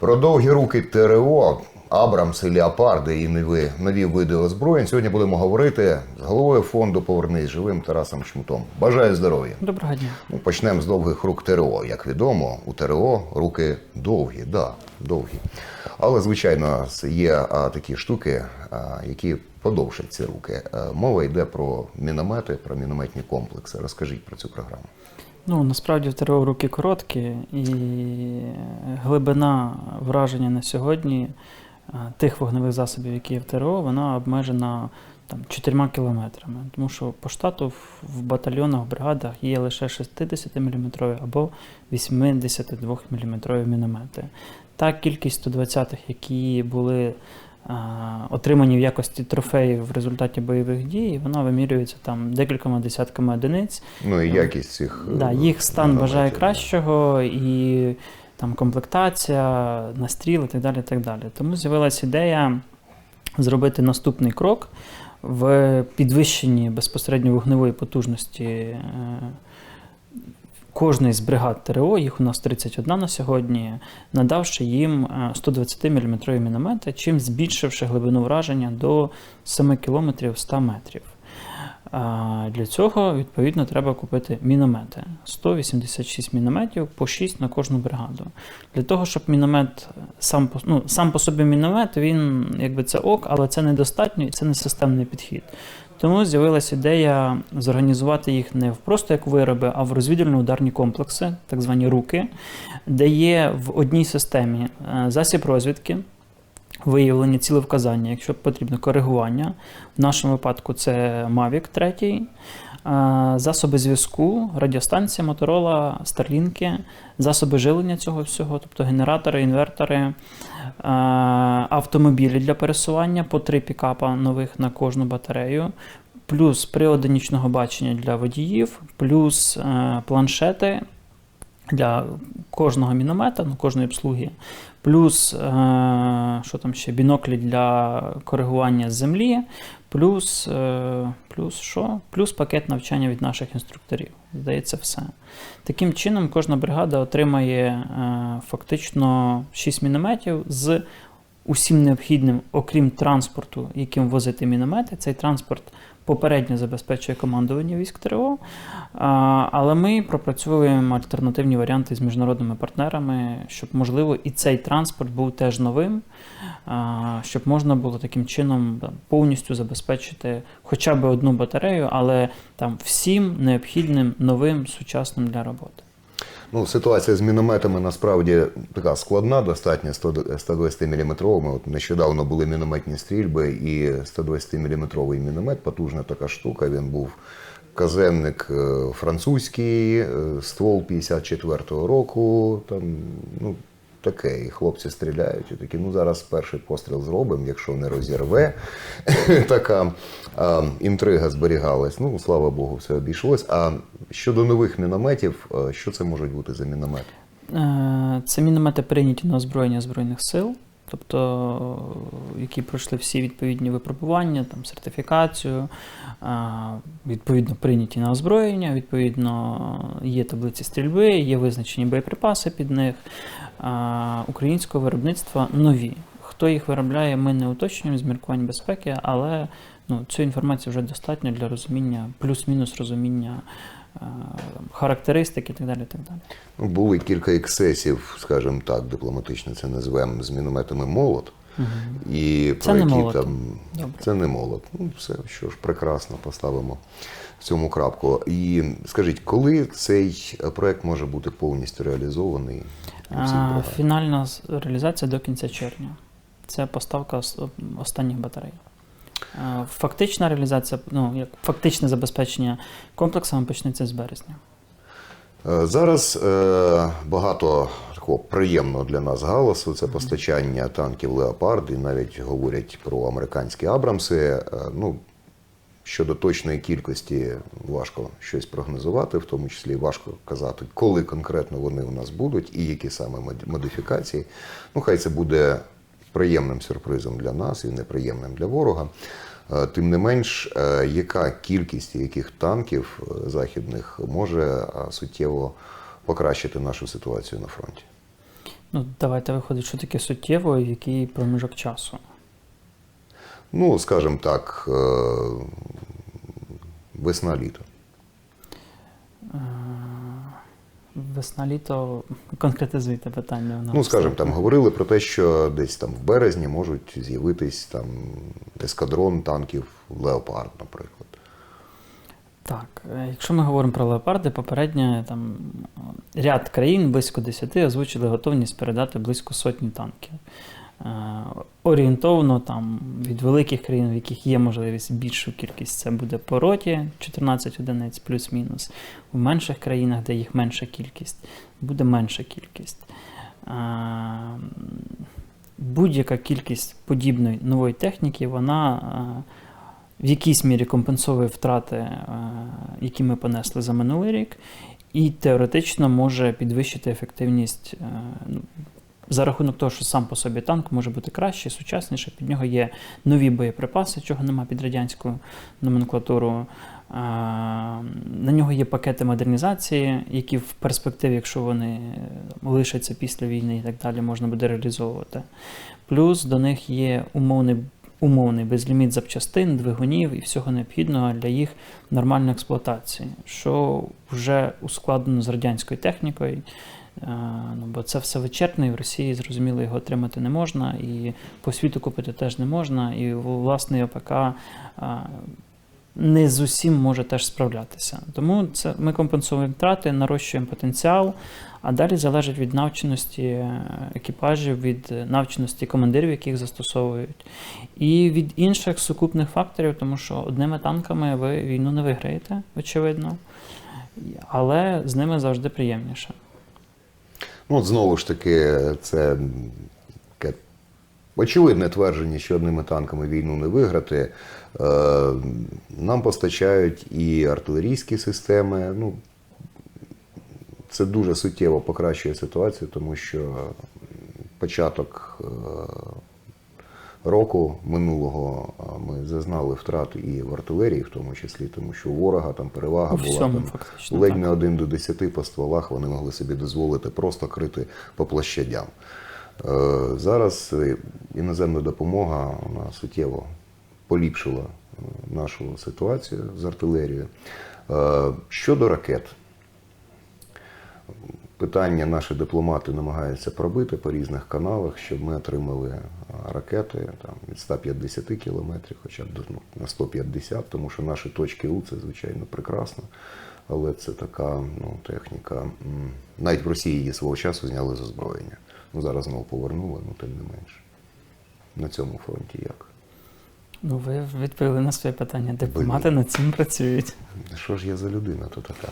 Про довгі руки ТРО, Абрамси, Леопарди і нові, нові види озброєнь. Сьогодні будемо говорити з головою фонду Повернись живим Тарасом Шмутом. Бажаю здоров'я. Доброго дня. Ну, почнемо з довгих рук ТРО. Як відомо, у ТРО руки довгі, да, довгі. Але, звичайно, є а, такі штуки, а, які подовшать ці руки. А, мова йде про міномети, про мінометні комплекси. Розкажіть про цю програму. Ну насправді в ТРО руки короткі, і глибина враження на сьогодні тих вогневих засобів, які є в ТРО, вона обмежена там 4 кілометрами. Тому що по штату в- батальйонах, в бригадах є лише 60 мм або 82 мм міномети. Та кількість 120-х, які були отримані в якості трофеїв в результаті бойових дій, вона вимірюється там декількома десятками одиниць. Ну і якість цих е, Да, їх стан мінометів, бажає кращого і там комплектація, настріл і так далі. так далі. Тому з'явилася ідея зробити наступний крок в підвищенні безпосередньо вогневої потужності е, кожної з бригад ТРО, їх у нас 31 на сьогодні, надавши їм 120 мм міномети, чим збільшивши глибину враження до 7 км 100 метрів. Для цього, відповідно, треба купити міномети. 186 мінометів по 6 на кожну бригаду. Для того, щоб міномет сам по, ну, сам по собі міномет, він якби це ок, але це недостатньо і це не системний підхід. Тому з'явилася ідея зорганізувати їх не в просто як вироби, а в розвідувально-ударні комплекси, так звані руки, де є в одній системі е, засіб розвідки, виявлення цілевказання, якщо потрібно коригування. В нашому випадку це Mavic 3, е, засоби зв'язку, радіостанція Motorola, Starlink, засоби жилення цього всього, тобто генератори, інвертори, автомобілі для пересування по три пікапа нових на кожну батарею. Плюс прилади нічного бачення для водіїв, плюс е, планшети для кожного міномета, ну, кожної обслуги, плюс е, що там ще, біноклі для коригування землі, плюс, е, плюс що? Плюс пакет навчання від наших інструкторів. Здається, все. Таким чином, кожна бригада отримає е, фактично 6 мінометів з усім необхідним, окрім транспорту, яким возити міномети. Цей транспорт попередньо забезпечує командування військ ТРО. Але ми пропрацьовуємо альтернативні варіанти з міжнародними партнерами, щоб, можливо, і цей транспорт був теж новим, щоб можна було таким чином повністю забезпечити хоча б одну батарею, але там всім необхідним новим сучасним для роботи. Ну, ситуація з мінометами насправді така складна, достатньо 120 мм. От нещодавно були мінометні стрільби, і 120 мм міномет, потужна така штука. Він був казенник е, французький, е, ствол 54-го року. Там, ну, таке, і хлопці стріляють. І такі, ну зараз перший постріл зробимо, якщо не розірве. така а, інтрига зберігалась. Ну, слава Богу, все обійшлось. А щодо нових мінометів, що це можуть бути за міномети? Е, Це міномети прийняті на озброєння Збройних сил, тобто які пройшли всі відповідні випробування, там, сертифікацію, відповідно прийняті на озброєння, відповідно є таблиці стрільби, є визначені боєприпаси під них. Українського виробництва нові. Хто їх виробляє, ми не уточнюємо з міркувань безпеки, але ну, цю інформацію вже достатньо для розуміння, плюс-мінус розуміння е, там, характеристик і так далі. так далі. Ну, були кілька ексцесів, скажімо так, дипломатично це назвемо, з мінометами молот. І Це про не які молот. там Добре. це не молот. Ну, все, що ж, прекрасно, поставимо в цьому крапку. І скажіть, коли цей проект може бути повністю реалізований? А. Фінальна реалізація до кінця червня. Це поставка ос- останніх батарей. А, Фактична реалізація, ну як фактичне забезпечення комплексами почнеться з березня. Е, Зараз е, багато такого приємного для нас галасу. Це постачання танків Леопард, і навіть говорять про американські Абрамси. Е, Ну, щодо точної кількості важко щось прогнозувати, в тому числі важко казати, коли конкретно вони у нас будуть і які саме модифікації. Ну, хай це буде приємним сюрпризом для нас і неприємним для ворога. Е, Тим не менш, е, яка кількість яких танків е, західних може суттєво покращити нашу ситуацію на фронті? Ну, давайте виходить, що таке суттєво і в який проміжок часу. Ну, скажімо так, е, весна-літо. Весна-літо конкретизуйте питання. Ну, скажімо, там говорили про те, що десь там в березні можуть з'явитись там ескадрон танків Леопард, наприклад. Так, е, якщо ми говоримо про леопарди, попередньо там ряд країн, близько 10, озвучили готовність передати близько сотні танків. Е, Орієнтовно там від великих країн, в яких є можливість більшу кількість, це буде по роті 14 одиниць плюс-мінус. У менших країнах, де їх менша кількість, буде менша кількість. Е, Будь-яка кількість подібної нової техніки, вона е, в якійсь мірі компенсує втрати, які ми понесли за минулий рік, і теоретично може підвищити ефективність ну, за рахунок того, що сам по собі танк може бути кращий, сучасніший, під нього є нові боєприпаси, чого нема під радянську номенклатуру. Е, На нього є пакети модернізації, які в перспективі, якщо вони лишаться після війни і так далі, можна буде реалізовувати. Плюс до них є умовний умовний безліміт запчастин, двигунів і всього необхідного для їх нормальної експлуатації, що вже ускладнено з радянською технікою. Е, Ну, бо це все вичерпне, і в Росії, зрозуміло, його отримати не можна, і по світу купити теж не можна, і власний ОПК е, не з усім може теж справлятися. Тому це ми компенсуємо втрати, нарощуємо потенціал, а далі залежить від навченості екіпажів, від навченості командирів, яких застосовують, і від інших сукупних факторів, тому що одними танками ви війну не виграєте, очевидно, але з ними завжди приємніше. Ну, знову ж таки, це таке очевидне твердження, що одними танками війну не виграти. Е, Нам постачають і артилерійські системи. Ну, це дуже суттєво покращує ситуацію, тому що початок е, року минулого ми зазнали втрат і в артилерії, в тому числі, тому що у ворога там перевага У була всьому, там, фактично, ледь так. не один до 10 по стволах, вони могли собі дозволити просто крити по площадям. Е, Зараз е, іноземна допомога вона суттєво поліпшила е, нашу ситуацію з артилерією. Щодо ракет, питання наші дипломати намагаються пробити по різних каналах, щоб ми отримали е, ракети там, від 150 кілометрів, хоча б ну, на 150, тому що наші точки У це звичайно прекрасно. Але це така ну, техніка. Навіть в Росії її свого часу зняли з озброєння. Ну зараз знову повернули, ну тим не менше. На цьому фронті як? Ну, ви відповіли на своє питання. Дипломати над цим працюють. Що ж я за людина то така?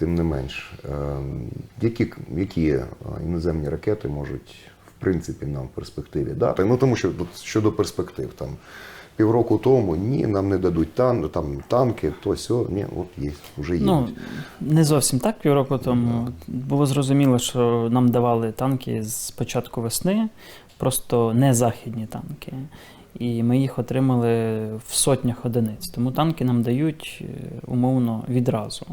Тим не менш, е, які, які е, іноземні ракети можуть, в принципі, нам в перспективі дати? Ну тому що щодо перспектив, там півроку тому ні, нам не дадуть тан, там, танки, то сьо, ні, от є, вже є. Ну, не зовсім так півроку тому. Було зрозуміло, що нам давали танки з початку весни, просто не західні танки. І ми їх отримали в сотнях одиниць. Тому танки нам дають е, умовно відразу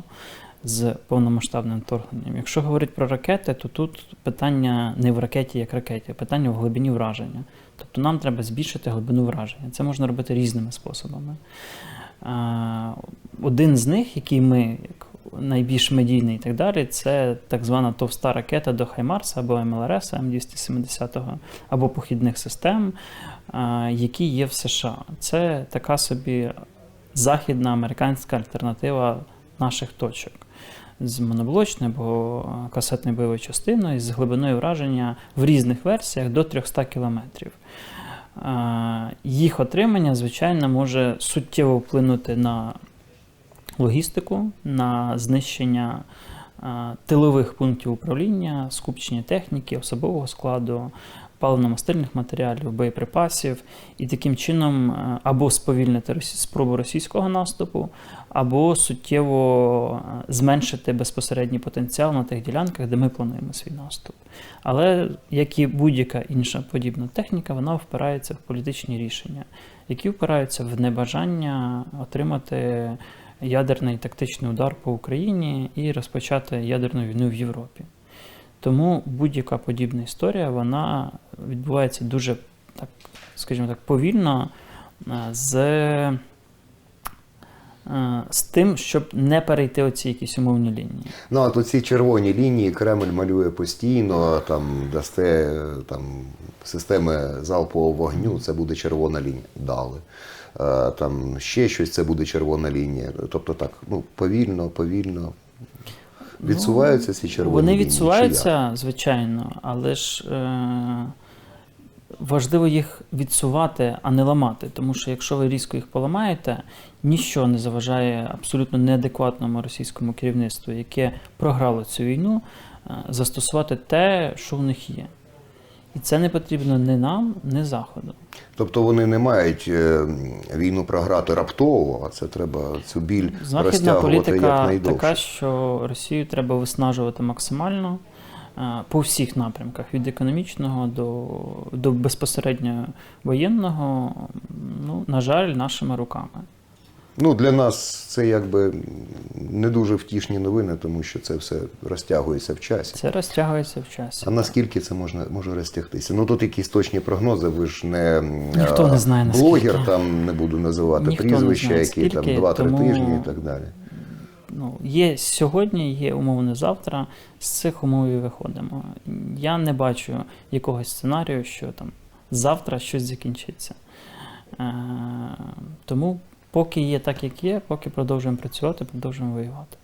з повномасштабним вторгненням. Якщо говорити про ракети, то тут питання не в ракеті як ракеті, а питання в глибині враження. Тобто нам треба збільшити глибину враження. Це можна робити різними способами. Один з них, який ми як найбільш медійний і так далі, це так звана товста ракета до Хаймарса або МЛРС М270 або похідних систем, які є в США. Це така собі західна американська альтернатива наших точок. З моноблочною або касетною бойовою частиною з глибиною враження в різних версіях до 300 кілометрів. Е, Їх отримання, звичайно, може суттєво вплинути на логістику, на знищення е, тилових пунктів управління, скупчення техніки, особового складу, паливно-мастильних матеріалів, боєприпасів, і таким чином е, або сповільнити спробу російського наступу, або суттєво е, зменшити безпосередній потенціал на тих ділянках, де ми плануємо свій наступ. Але як і будь-яка інша подібна техніка, вона впирається в політичні рішення, які впираються в небажання отримати ядерний тактичний удар по Україні і розпочати ядерну війну в Європі. Тому будь-яка подібна історія вона відбувається дуже, так, скажімо так, повільно е, з, е, з тим, щоб не перейти оці якісь умовні лінії. Ну, а тут ці червоні лінії Кремль малює постійно, там дасте там, системи залпового вогню, це буде червона лінія. Дали. Е, Там ще щось, це буде червона лінія. Тобто так, ну, повільно, повільно. Відсуваються ці червоні Вони лінії. відсуваються, звичайно, але ж е, важливо їх відсувати, а не ламати. Тому що якщо ви різко їх поламаєте, ніщо не заважає абсолютно неадекватному російському керівництву, яке програло цю війну, е, застосувати те, що в них є. І це не потрібно ні нам, ні Заходу. Тобто вони не мають е, війну програти раптово, а це треба цю біль Західна розтягувати політика якнайдовше. така, що Росію треба виснажувати максимально е, по всіх напрямках: від економічного до, до безпосередньо воєнного. Ну, на жаль, нашими руками. Ну, для нас це якби не дуже втішні новини, тому що це все розтягується в часі. Це розтягується в часі. А наскільки це можна може розтягтися? Ну тут якісь точні прогнози. Ви ж не Ніхто не знає, наскільки. блогер, там не буду називати Ніхто прізвища, знає, які там скільки, 2-3 тому- тижні і так далі. Ну, є сьогодні, є умовне завтра. З цих умов і виходимо. Я не бачу якогось сценарію, що там завтра щось закінчиться. Е, тому, поки є так, як є, поки продовжуємо працювати, продовжуємо воювати.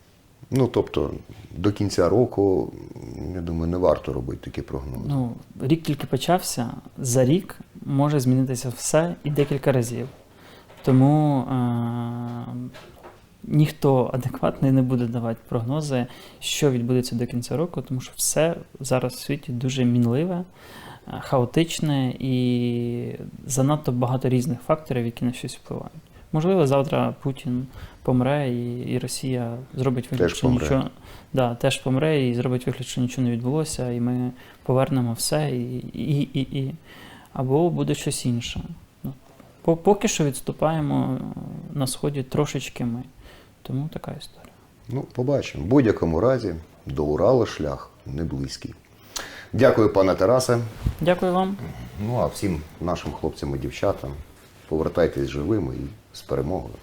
Ну тобто до кінця року, я думаю, не варто робити такі прогнози. Ну, рік тільки почався, за рік може змінитися все і декілька разів. Тому е- ніхто адекватний не буде давати прогнози, що відбудеться до кінця року, тому що все зараз в світі дуже мінливе, е, хаотичне і занадто багато різних факторів, які на щось впливають. Можливо, завтра Путін помре і, і Росія зробить вигляд, Теж що помре. нічого да, теж помре і зробить вигляд, що нічого не відбулося, і ми повернемо все, і, і, і, і. або буде щось інше. Ну, Поки що відступаємо на сході трошечки ми. Тому така історія. Ну, побачимо. В будь-якому разі до Урала шлях не близький. Дякую, пане Тарасе. Дякую вам. Ну а всім нашим хлопцям і дівчатам повертайтесь живими і з перемогою.